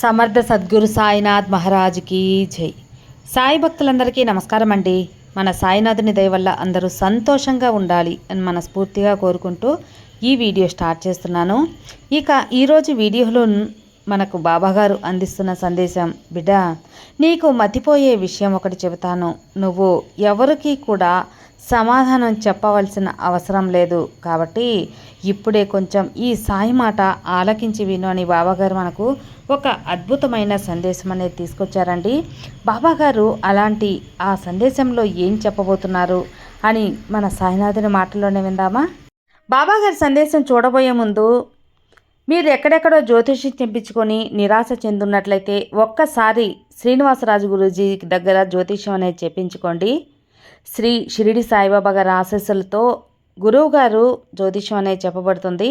సమర్థ సద్గురు సాయినాథ్ మహారాజ్కి జై. సాయి భక్తులందరికీ నమస్కారం అండి. మన సాయినాథుని దయ వల్ల అందరూ సంతోషంగా ఉండాలి అని మనస్ఫూర్తిగా కోరుకుంటూ ఈ వీడియో స్టార్ట్ చేస్తున్నాను. ఇక ఈరోజు వీడియోలో మనకు బాబాగారు అందిస్తున్న సందేశం బిడ్డ నీకు మతిపోయే విషయం ఒకటి చెబుతాను. నువ్వు ఎవరికి కూడా సమాధానం చెప్పవలసిన అవసరం లేదు. కాబట్టి ఇప్పుడే కొంచెం ఈ సాయి మాట ఆలకించి విను అని బాబాగారు మనకు ఒక అద్భుతమైన సందేశం అనేది తీసుకొచ్చారండి. బాబాగారు అలాంటి ఆ సందేశంలో ఏం చెప్పబోతున్నారు అని మన సాయినాథుని మాటల్లోనే విందామా? బాబాగారి సందేశం చూడబోయే ముందు మీరు ఎక్కడెక్కడో జ్యోతిషి చెప్పించుకొని నిరాశ చెందున్నట్లయితే ఒక్కసారి శ్రీనివాసరాజు గురూజీ దగ్గర జ్యోతిష్యం అనేది చెప్పించుకోండి. శ్రీ షిరిడి సాయిబాబా గారి ఆశీస్సులతో గురువుగారు జ్యోతిష్యం అనేది చెప్పబడుతుంది.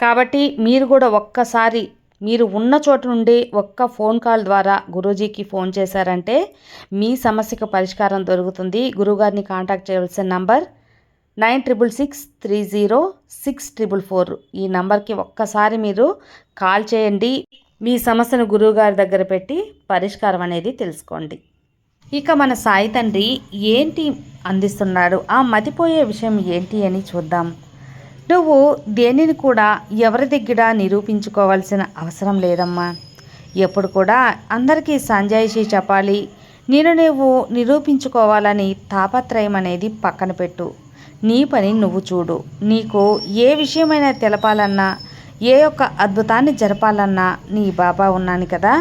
కాబట్టి మీరు కూడా ఒక్కసారి మీరు ఉన్న చోట నుండి ఒక్క ఫోన్ కాల్ ద్వారా గురూజీకి ఫోన్ చేశారంటే మీ సమస్యకు పరిష్కారం దొరుకుతుంది. గురువుగారిని కాంటాక్ట్ చేయవలసిన number nine triple six three zero six triple four. ఈ నంబర్కి ఒక్కసారి మీరు కాల్ చేయండి. మీ సమస్యను గురువుగారి దగ్గర పెట్టి పరిష్కారం అనేది తెలుసుకోండి. ఇక మన సాయి తండ్రి ఏంటి అందిస్తున్నాడు? ఆ మతిపోయే విషయం ఏంటి అని చూద్దాం. నువ్వు దేనిని కూడా ఎవరి దగ్గర నిరూపించుకోవాల్సిన అవసరం లేదమ్మా. ఎప్పుడు కూడా అందరికీ సంజాయిషి చెప్పాలి. నేను నువ్వు నిరూపించుకోవాలని తాపత్రయం అనేది పక్కన పెట్టు. నీ పని నువ్వు చూడు. నీకు ఏ విషయమైనా తెలపాలన్నా ఏ యొక్క అద్భుతాన్ని జరపాలన్నా నీ బాబా ఉన్నాను కదా.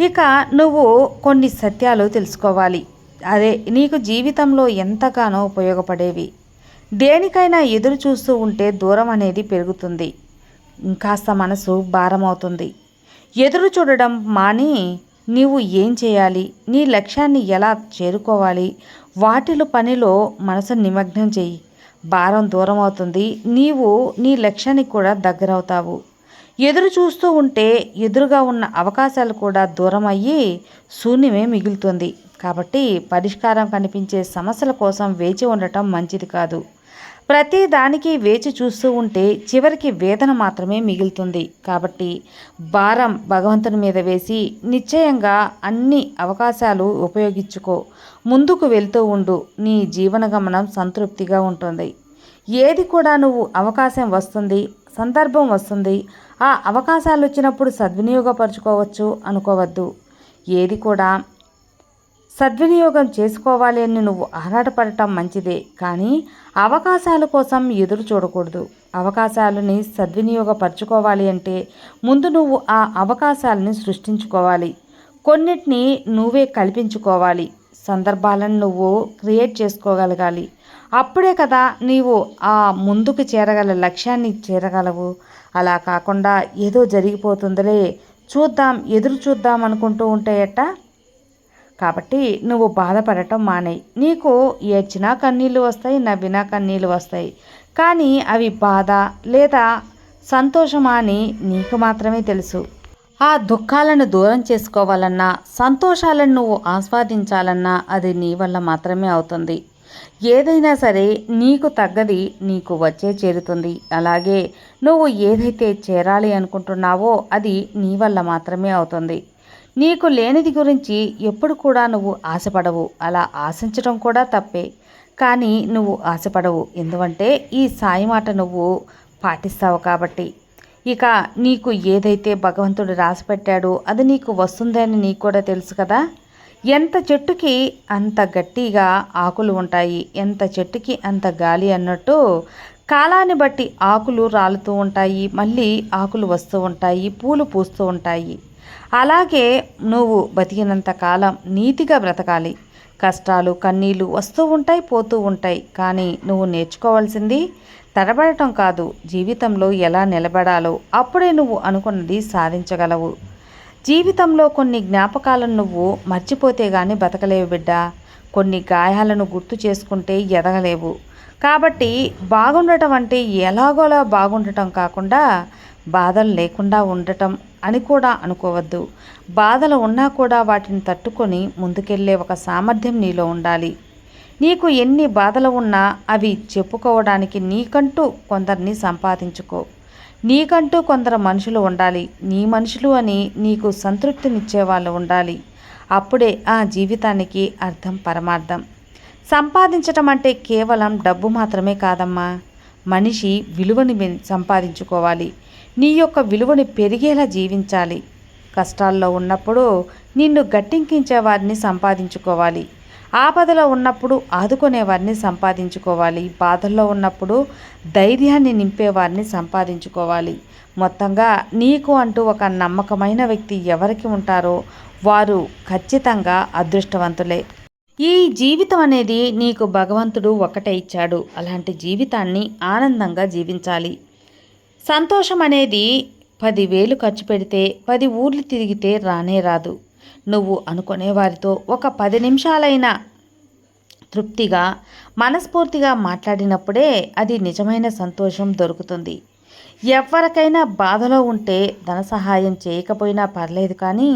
ఇక నువ్వు కొన్ని సత్యాలు తెలుసుకోవాలి. అదే నీకు జీవితంలో ఎంతగానో ఉపయోగపడేవి. దేనికైనా ఎదురు చూస్తూ ఉంటే దూరం అనేది పెరుగుతుంది. ఇంకాస్త మనసు భారమవుతుంది. ఎదురు చూడడం మాని నీవు ఏం చేయాలి? నీ లక్ష్యాన్ని ఎలా చేరుకోవాలి? వాటిలో పనిలో మనసు నిమగ్నం చెయ్యి భారం దూరం అవుతుంది నీవు నీ లక్ష్యానికి కూడా దగ్గరవుతావు. ఎదురు చూస్తూ ఉంటే ఎదురుగా ఉన్న అవకాశాలు కూడా దూరం అయ్యి శూన్యమే మిగులుతుంది. కాబట్టి పరిష్కారం కనిపించే సమస్యల కోసం వేచి ఉండటం మంచిది కాదు. ప్రతి దానికి వేచి చూస్తూ ఉంటే చివరికి వేదన మాత్రమే మిగులుతుంది. కాబట్టి భారం భగవంతుని మీద వేసి నిశ్చయంగా అన్ని అవకాశాలు ఉపయోగించుకో. ముందుకు వెళ్తూ ఉండు. నీ జీవన గమనం సంతృప్తిగా ఉంటుంది. ఏది కూడా నువ్వు అవకాశం వస్తుంది సందర్భం వస్తుంది ఆ అవకాశాలు వచ్చినప్పుడు సద్వినియోగపరచుకోవచ్చు అనుకోవద్దు. ఏది కూడా సద్వినియోగం చేసుకోవాలి అని నువ్వు ఆరాటపడటం మంచిదే కానీ అవకాశాల కోసం ఎదురు చూడకూడదు. అవకాశాలని సద్వినియోగపరచుకోవాలి అంటే ముందు నువ్వు ఆ అవకాశాలని సృష్టించుకోవాలి. కొన్నిటిని నువ్వే కల్పించుకోవాలి. సందర్భాలను నువ్వు క్రియేట్ చేసుకోగలగాలి. అప్పుడే కదా నీవు ఆ ముందుకు చేరగల లక్ష్యాన్ని చేరగలవు. అలా కాకుండా ఏదో జరిగిపోతుందిలే చూద్దాం ఎదురు చూద్దాం అనుకుంటూ ఉంటే ఎట్టా? కాబట్టి నువ్వు బాధపడటం మానేయి. నీకు ఏడ్చినా కన్నీళ్ళు వస్తాయి నవ్వినా కన్నీళ్ళు వస్తాయి. కానీ అవి బాధ లేదా సంతోషమా అని నీకు మాత్రమే తెలుసు. ఆ దుఃఖాలను దూరం చేసుకోవాలన్నా సంతోషాలను నువ్వు ఆస్వాదించాలన్నా అది నీ వల్ల మాత్రమే అవుతుంది. ఏదైనా సరే నీకు తగ్గది నీకు వచ్చే చేరుతుంది. అలాగే నువ్వు ఏదైతే చేరాలి అనుకుంటున్నావో అది నీ వల్ల మాత్రమే అవుతుంది. నీకు లేనిది గురించి ఎప్పుడు కూడా నువ్వు ఆశపడవు. అలా ఆశించడం కూడా తప్పే. కానీ నువ్వు ఆశపడవు. ఎందుకంటే ఈ సాయి మాట నువ్వు పాటిస్తావు కాబట్టి. ఇక నీకు ఏదైతే భగవంతుడు రాసిపెట్టాడో అది నీకు వస్తుందని నీకు కూడా తెలుసు కదా. ఎంత చెట్టుకి అంత గట్టిగా ఆకులు ఉంటాయి ఎంత చెట్టుకి అంత గాలి అన్నట్టు కాలాన్ని బట్టి ఆకులు రాలుతూ ఉంటాయి మళ్ళీ ఆకులు వస్తూ ఉంటాయి పూలు పూస్తూ ఉంటాయి. అలాగే నువ్వు బతికినంత కాలం నీతిగా బ్రతకాలి. కష్టాలు కన్నీళ్ళు వస్తూ ఉంటాయి పోతూ ఉంటాయి. కానీ నువ్వు నేర్చుకోవాల్సింది తడబడటం కాదు. జీవితంలో ఎలా నిలబడాలో అప్పుడే నువ్వు అనుకున్నది సాధించగలవు. జీవితంలో కొన్ని జ్ఞాపకాలను నువ్వు మర్చిపోతే కానీ బతకలేవు బిడ్డ. కొన్ని గాయాలను గుర్తు చేసుకుంటే ఎదగలేవు. కాబట్టి బాగుండటం అంటే ఎలాగోలా బాగుండటం కాకుండా బాధలు లేకుండా ఉండటం అని కూడా అనుకోవద్దు. బాధలు ఉన్నా కూడా వాటిని తట్టుకొని ముందుకెళ్ళే ఒక సామర్థ్యం నీలో ఉండాలి. నీకు ఎన్ని బాధలు ఉన్నా అవి చెప్పుకోవడానికి నీకంటూ కొందరిని సంపాదించుకో. నీకంటూ కొందరు మనుషులు ఉండాలి. నీ మనుషులు అని నీకు సంతృప్తినిచ్చే వాళ్ళు ఉండాలి. అప్పుడే ఆ జీవితానికి అర్థం పరమార్థం. సంపాదించటం అంటే కేవలం డబ్బు మాత్రమే కాదమ్మా. మనిషి విలువని సంపాదించుకోవాలి. నీ యొక్క విలువని పెరిగేలా జీవించాలి. కష్టాల్లో ఉన్నప్పుడు నిన్ను గట్టింకించే వారిని సంపాదించుకోవాలి. ఆపదలో ఉన్నప్పుడు ఆదుకునే వారిని సంపాదించుకోవాలి. బాధల్లో ఉన్నప్పుడు ధైర్యాన్ని నింపేవారిని సంపాదించుకోవాలి. మొత్తంగా నీకు అంటూ ఒక నమ్మకమైన వ్యక్తి ఎవరికి ఉంటారో వారు ఖచ్చితంగా అదృష్టవంతులే. ఈ జీవితం అనేది నీకు భగవంతుడు ఒకటే ఇచ్చాడు. అలాంటి జీవితాన్ని ఆనందంగా జీవించాలి. సంతోషం అనేది పదివేలు ఖర్చు పెడితే పది ఊర్లు తిరిగితే రానే రాదు. నువ్వు అనుకునే వారితో ఒక పది నిమిషాలైనా తృప్తిగా మనస్ఫూర్తిగా మాట్లాడినప్పుడే అది నిజమైన సంతోషం దొరుకుతుంది. ఎవరికైనా బాధలో ఉంటే ధన సహాయం చేయకపోయినా పర్లేదు కానీ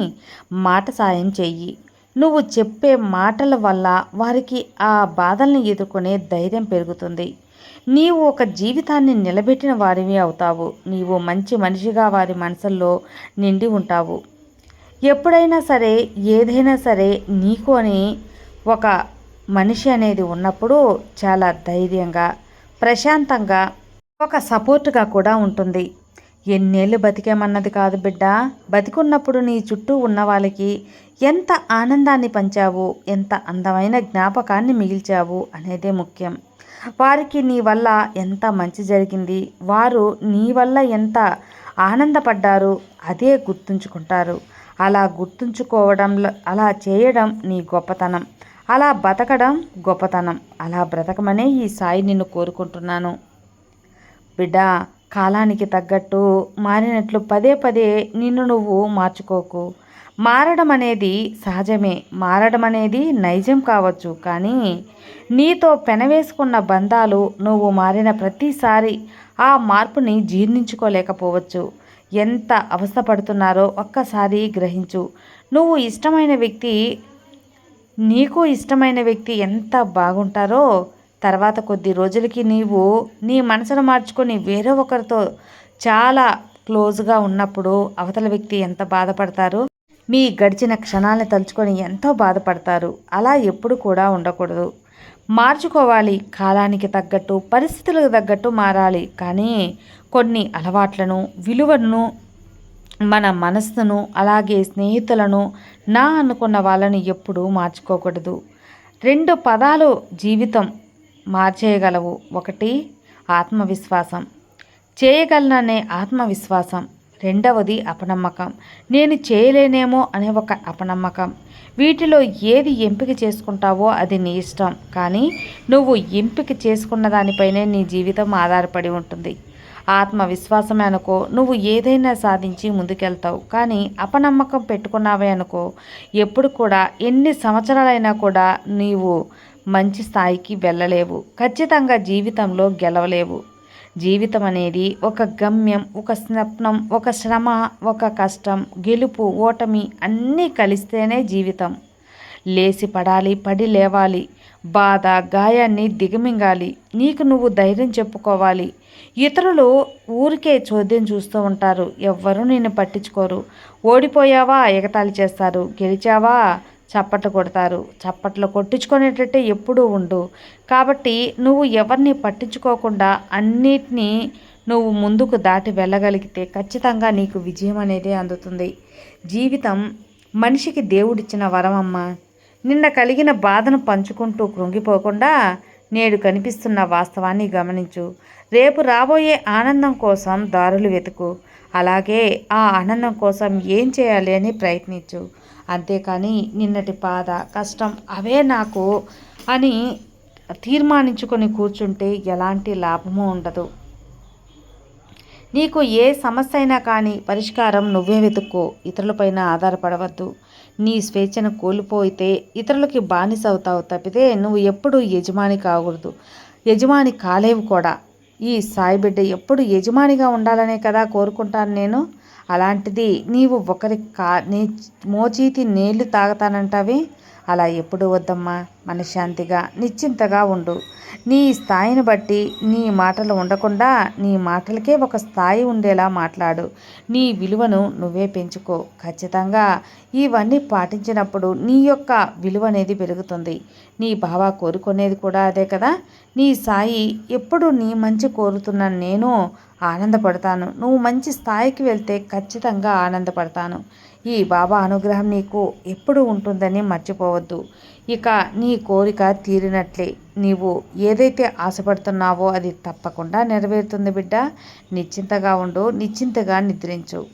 మాట సాయం చెయ్యి. నువ్వు చెప్పే మాటల వల్ల వారికి ఆ బాధల్ని ఎదుర్కొనే ధైర్యం పెరుగుతుంది. నీవు ఒక జీవితాన్ని నిలబెట్టిన వారివి అవుతావు. నీవు మంచి మనిషిగా వారి మనసుల్లో నిండి ఉంటావు. ఎప్పుడైనా సరే ఏదైనా సరే నీకు అని ఒక మనిషి అనేది ఉన్నప్పుడు చాలా ధైర్యంగా ప్రశాంతంగా ఒక సపోర్ట్గా కూడా ఉంటుంది. ఎన్నేళ్ళు బతికేమన్నది కాదు బిడ్డ. బతికున్నప్పుడు నీ చుట్టూ ఉన్న వాళ్ళకి ఎంత ఆనందాన్ని పంచావు ఎంత అందమైన జ్ఞాపకాన్ని మిగిల్చావు అనేదే ముఖ్యం. వారికి నీ వల్ల ఎంత మంచి జరిగింది వారు నీ వల్ల ఎంత ఆనందపడ్డారు అదే గుర్తుంచుకుంటారు. అలా గుర్తుంచుకోవడంలో అలా చేయడం నీ గొప్పతనం. అలా బతకడం గొప్పతనం. అలా బ్రతకమనే ఈ సాయి నిన్ను కోరుకుంటున్నాను. బిడ్డ కాలానికి తగ్గట్టు మారినట్లు పదే పదే నిన్ను నువ్వు మార్చుకోకు. మారడం అనేది సహజమే. మారడం అనేది నైజం కావచ్చు కానీ నీతో పెనవేసుకున్న బంధాలు నువ్వు మారిన ప్రతిసారి ఆ మార్పుని జీర్ణించుకోలేకపోవచ్చు. ఎంత అవస్థపడుతున్నారో ఒక్కసారి గ్రహించు. నువ్వు ఇష్టమైన వ్యక్తి నీకు ఇష్టమైన వ్యక్తి ఎంత బాగుంటారో తర్వాత కొద్ది రోజులకి నీవు నీ మనసును మార్చుకొని వేరే ఒకరితో చాలా క్లోజ్గా ఉన్నప్పుడు అవతల వ్యక్తి ఎంత బాధపడతారో? మీ గడిచిన క్షణాలను తలుచుకొని ఎంతో బాధపడతారు. అలా ఎప్పుడు కూడా ఉండకూడదు. మార్చుకోవాలి. కాలానికి తగ్గట్టు పరిస్థితులకు తగ్గట్టు మారాలి. కానీ కొన్ని అలవాట్లను విలువలను మన మనస్సును అలాగే స్నేహితులను నా అనుకున్న వాళ్ళని ఎప్పుడూ మార్చుకోకూడదు. రెండు పదాలు జీవితం మార్చేయగలవు. ఒకటి ఆత్మవిశ్వాసం. చేయగలననే ఆత్మవిశ్వాసం. రెండవది అపనమ్మకం. నేను చేయలేనేమో అనే ఒక అపనమ్మకం. వీటిలో ఏది ఎంపిక చేసుకుంటావో అది నీ ఇష్టం. కానీ నువ్వు ఎంపిక చేసుకున్న దానిపైనే నీ జీవితం ఆధారపడి ఉంటుంది. ఆత్మవిశ్వాసమే అనుకో నువ్వు ఏదైనా సాధించి ముందుకెళ్తావు. కానీ అపనమ్మకం పెట్టుకున్నావే అనుకో ఎప్పుడు కూడా ఎన్ని సంవత్సరాలైనా కూడా నీవు మంచి స్థాయికి వెళ్ళలేవు. ఖచ్చితంగా జీవితంలో గెలవలేవు. జీవితం అనేది ఒక గమ్యం ఒక స్వప్నం ఒక శ్రమ ఒక కష్టం గెలుపు ఓటమి అన్నీ కలిస్తేనే జీవితం. లేచి పడాలి పడి లేవాలి. బాధ గాయాన్ని దిగమింగాలి. నీకు నువ్వు ధైర్యం చెప్పుకోవాలి. ఇతరులు ఊరికే చోద్యం చూస్తూ ఉంటారు. ఎవ్వరూ నిన్ను పట్టించుకోరు. ఓడిపోయావా ఎగతాళి చేస్తారు. గెలిచావా చప్పట్లు కొడతారు. చప్పట్లు కొట్టించుకునేటట్టే ఎప్పుడూ ఉండు. కాబట్టి నువ్వు ఎవరిని పట్టించుకోకుండా అన్నిటినీ నువ్వు ముందుకు దాటి వెళ్ళగలిగితే ఖచ్చితంగా నీకు విజయం అనేది అందుతుంది. జీవితం మనిషికి దేవుడిచ్చిన వరం అమ్మ నిన్న కలిగిన బాధను పంచుకుంటూ కృంగిపోకుండా నేడు కనిపిస్తున్న వాస్తవాన్ని గమనించు. రేపు రాబోయే ఆనందం కోసం దారులు వెతుకు. అలాగే ఆ ఆనందం కోసం ఏం చేయాలి అని ప్రయత్నించు. అంతేకాని నిన్నటి బాధ కష్టం అవే నాకు అని తీర్మానించుకొని కూర్చుంటే ఎలాంటి లాభము ఉండదు. నీకు ఏ సమస్య అయినా కానీ పరిష్కారం నువ్వే వెతుక్కో ఇతరులపైన ఆధారపడవద్దు. నీ స్వేచ్ఛను కోల్పోయితే ఇతరులకి బానిస అవుతావు తప్పితే నువ్వు ఎప్పుడు యజమాని కాకూడదు. యజమాని కాలేవు కూడా. ఈ సాయి బిడ్డ ఎప్పుడు యజమానిగా ఉండాలనే కదా కోరుకుంటాను నేను. అలాంటిది నీవు ఒకరి కా నీ మోచీతి నీళ్ళు తాగుతానంటావి? అలా ఎప్పుడు వద్దమ్మా. మనశ్శాంతిగా నిశ్చింతగా ఉండు. నీ స్థాయిని బట్టి నీ మాటలు ఉండకుండా నీ మాటలకే ఒక స్థాయి ఉండేలా మాట్లాడు. నీ విలువను నువ్వే పెంచుకో. ఖచ్చితంగా ఇవన్నీ పాటించినప్పుడు నీ యొక్క విలువ అనేది పెరుగుతుంది. నీ బావ కోరుకునేది కూడా అదే కదా? నీ సాయి ఎప్పుడు నీ మంచి కోరుతున్న నేను ఆనందపడతాను. నువ్వు మంచి స్థాయికి వెళ్తే ఖచ్చితంగా ఆనందపడతాను. ఈ బాబా అనుగ్రహం నీకు ఎప్పుడు ఉంటుందని మర్చిపోవద్దు. ఇక నీ కోరిక తీరినట్లే. నీవు ఏదైతే ఆశపడుతున్నావో అది తప్పకుండా నెరవేరుతుంది బిడ్డ. నిశ్చింతగా ఉండు నిశ్చింతగా నిద్రించు.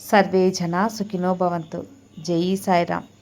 సర్వే జన సుఖినో భవంతు. జై సాయిరామ్.